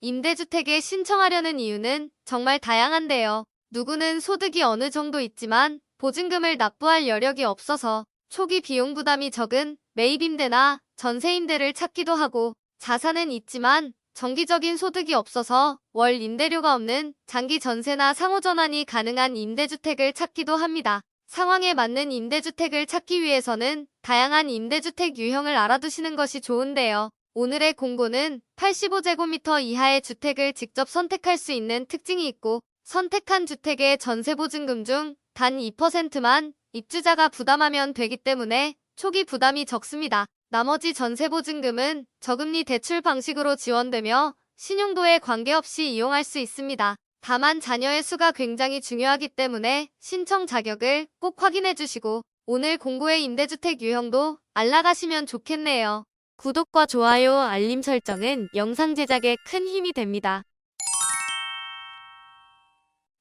임대주택에 신청하려는 이유는 정말 다양한데요. 누구는 소득이 어느 정도 있지만 보증금을 납부할 여력이 없어서 초기 비용 부담이 적은 매입임대나 전세임대를 찾기도 하고 자산은 있지만 정기적인 소득이 없어서 월 임대료가 없는 장기 전세나 상호전환이 가능한 임대주택을 찾기도 합니다. 상황에 맞는 임대주택을 찾기 위해서는 다양한 임대주택 유형을 알아두시는 것이 좋은데요. 오늘의 공고는 85제곱미터 이하의 주택을 직접 선택할 수 있는 특징이 있고 선택한 주택의 전세보증금 중 단 2%만 입주자가 부담하면 되기 때문에 초기 부담이 적습니다. 나머지 전세보증금은 저금리 대출 방식으로 지원되며 신용도에 관계없이 이용할 수 있습니다. 다만 자녀의 수가 굉장히 중요하기 때문에 신청 자격을 꼭 확인해 주시고 오늘 공고의 임대주택 유형도 알아가시면 좋겠네요. 구독과 좋아요, 알림 설정은 영상 제작에 큰 힘이 됩니다.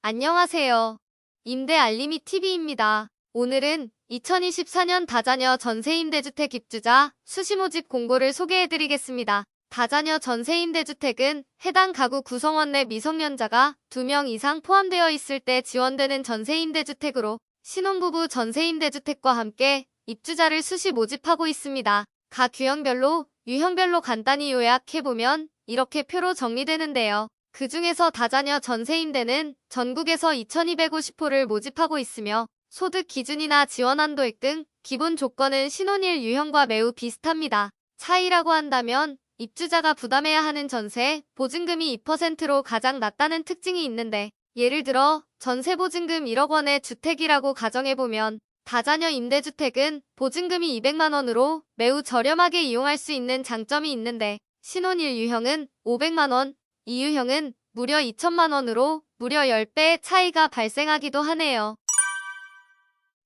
안녕하세요. 임대 알림이 TV입니다. 오늘은 2024년 다자녀 전세임대주택 입주자 수시모집 공고를 소개해드리겠습니다. 다자녀 전세임대주택은 해당 가구 구성원 내 미성년자가 2명 이상 포함되어 있을 때 지원되는 전세임대주택으로 신혼부부 전세임대주택과 함께 입주자를 수시 모집하고 있습니다. 각 유형별로, 유형별로 간단히 요약해보면 이렇게 표로 정리되는데요. 그 중에서 다자녀 전세임대는 전국에서 2250호를 모집하고 있으며 소득 기준이나 지원 한도액 등 기본 조건은 신혼일 유형과 매우 비슷합니다. 차이라고 한다면 입주자가 부담해야 하는 전세 보증금이 2%로 가장 낮다는 특징이 있는데 예를 들어 전세 보증금 1억 원의 주택이라고 가정해보면 다자녀 임대주택은 보증금이 200만 원으로 매우 저렴하게 이용할 수 있는 장점이 있는데 신혼일 유형은 500만 원, 이 유형은 무려 2천만 원으로 무려 10배의 차이가 발생하기도 하네요.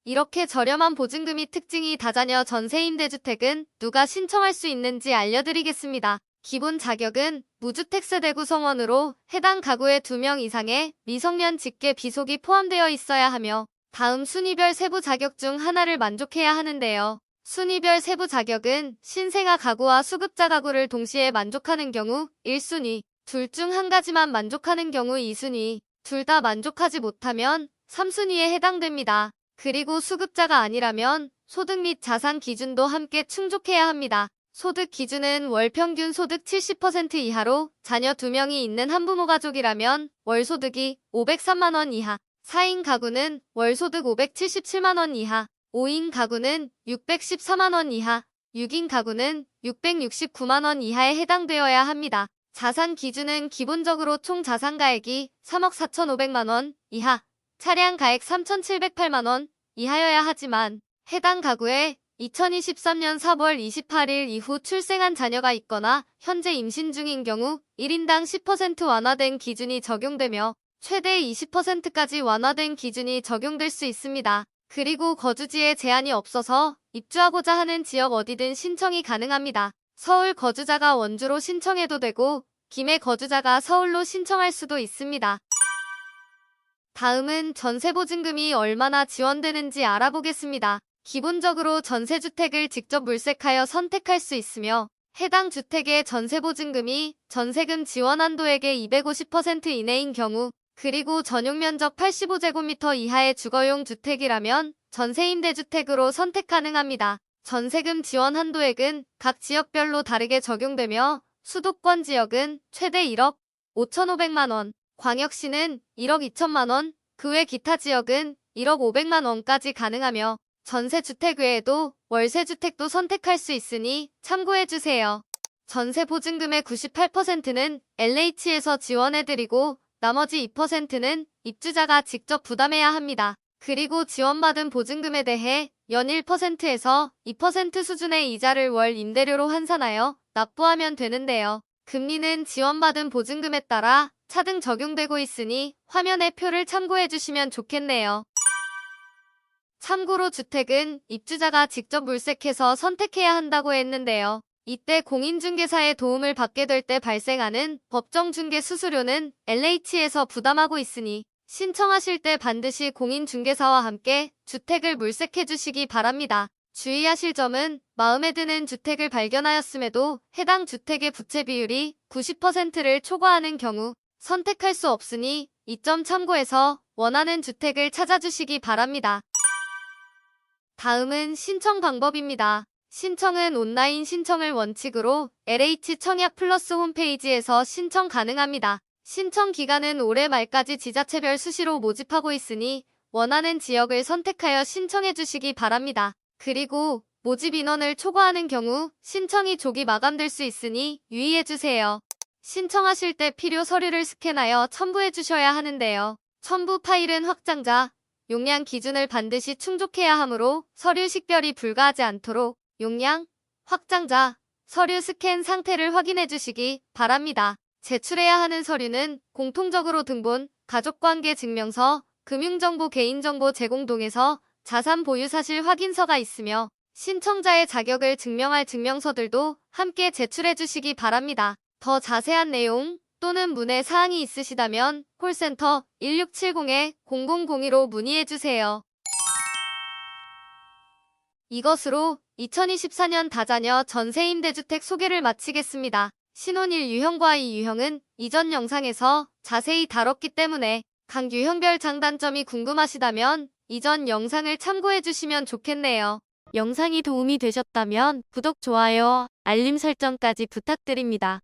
이렇게 저렴한 보증금이 특징이 다자녀 전세임대주택은 누가 신청할 수 있는지 알려드리겠습니다. 기본 자격은 무주택 세대 구성원으로 해당 가구에 2명 이상의 미성년 직계 비속이 포함되어 있어야 하며 다음 순위별 세부 자격 중 하나를 만족해야 하는데요. 순위별 세부 자격은 신생아 가구와 수급자 가구를 동시에 만족하는 경우 1순위, 둘 중 한 가지만 만족하는 경우 2순위, 둘 다 만족하지 못하면 3순위에 해당됩니다. 그리고 수급자가 아니라면 소득 및 자산 기준도 함께 충족해야 합니다. 소득 기준은 월 평균 소득 70% 이하로 자녀 2명이 있는 한부모 가족이라면 월 소득이 503만원 이하, 4인 가구는 월 소득 577만원 이하, 5인 가구는 614만원 이하, 6인 가구는 669만원 이하에 해당되어야 합니다. 자산 기준은 기본적으로 총 자산 가액이 3억 4,500만원 이하, 차량 가액 3,708만원 이하여야 하지만 해당 가구에 2023년 4월 28일 이후 출생한 자녀가 있거나 현재 임신 중인 경우 1인당 10% 완화된 기준이 적용되며 최대 20%까지 완화된 기준이 적용될 수 있습니다. 그리고 거주지에 제한이 없어서 입주하고자 하는 지역 어디든 신청이 가능합니다. 서울 거주자가 원주로 신청해도 되고 김해 거주자가 서울로 신청할 수도 있습니다. 다음은 전세보증금이 얼마나 지원되는지 알아보겠습니다. 기본적으로 전세주택을 직접 물색하여 선택할 수 있으며 해당 주택의 전세보증금이 전세금 지원 한도액의 250% 이내인 경우 그리고 전용 면적 85제곱미터 이하의 주거용 주택이라면 전세임대주택으로 선택 가능합니다. 전세금 지원 한도액은 각 지역별로 다르게 적용되며 수도권 지역은 최대 1억 5,500만원, 광역시는 1억 2천만원, 그 외 기타 지역은 1억 500만 원까지 가능하며 전세주택 외에도 월세주택도 선택할 수 있으니 참고해주세요. 전세 보증금의 98%는 LH에서 지원해드리고 나머지 2%는 입주자가 직접 부담해야 합니다. 그리고 지원받은 보증금에 대해 연 1%에서 2% 수준의 이자를 월 임대료로 환산하여 납부하면 되는데요. 금리는 지원받은 보증금에 따라 차등 적용되고 있으니 화면의 표를 참고해 주시면 좋겠네요. 참고로 주택은 입주자가 직접 물색해서 선택해야 한다고 했는데요. 이때 공인중개사의 도움을 받게 될 때 발생하는 법정중개 수수료는 LH에서 부담하고 있으니 신청하실 때 반드시 공인중개사와 함께 주택을 물색해 주시기 바랍니다. 주의하실 점은 마음에 드는 주택을 발견하였음에도 해당 주택의 부채 비율이 90%를 초과하는 경우 선택할 수 없으니 이 점 참고해서 원하는 주택을 찾아주시기 바랍니다. 다음은 신청 방법입니다. 신청은 온라인 신청을 원칙으로 LH 청약 플러스 홈페이지에서 신청 가능합니다. 신청 기간은 올해 말까지 지자체별 수시로 모집하고 있으니 원하는 지역을 선택하여 신청해 주시기 바랍니다. 그리고 모집 인원을 초과하는 경우 신청이 조기 마감될 수 있으니 유의해 주세요. 신청하실 때 필요 서류를 스캔하여 첨부해 주셔야 하는데요. 첨부 파일은 확장자, 용량 기준을 반드시 충족해야 하므로 서류 식별이 불가하지 않도록 용량, 확장자, 서류 스캔 상태를 확인해 주시기 바랍니다. 제출해야 하는 서류는 공통적으로 등본, 가족관계 증명서, 금융정보 개인정보 제공동에서 자산 보유 사실 확인서가 있으며 신청자의 자격을 증명할 증명서들도 함께 제출해 주시기 바랍니다. 더 자세한 내용 또는 문의 사항이 있으시다면 콜센터 1670-0002로 문의해 주세요. 이것으로 2024년 다자녀 전세임대주택 소개를 마치겠습니다. 신혼일 유형과 이 유형은 이전 영상에서 자세히 다뤘기 때문에 각 유형별 장단점이 궁금하시다면 이전 영상을 참고해 주시면 좋겠네요. 영상이 도움이 되셨다면 구독, 좋아요, 알림 설정까지 부탁드립니다.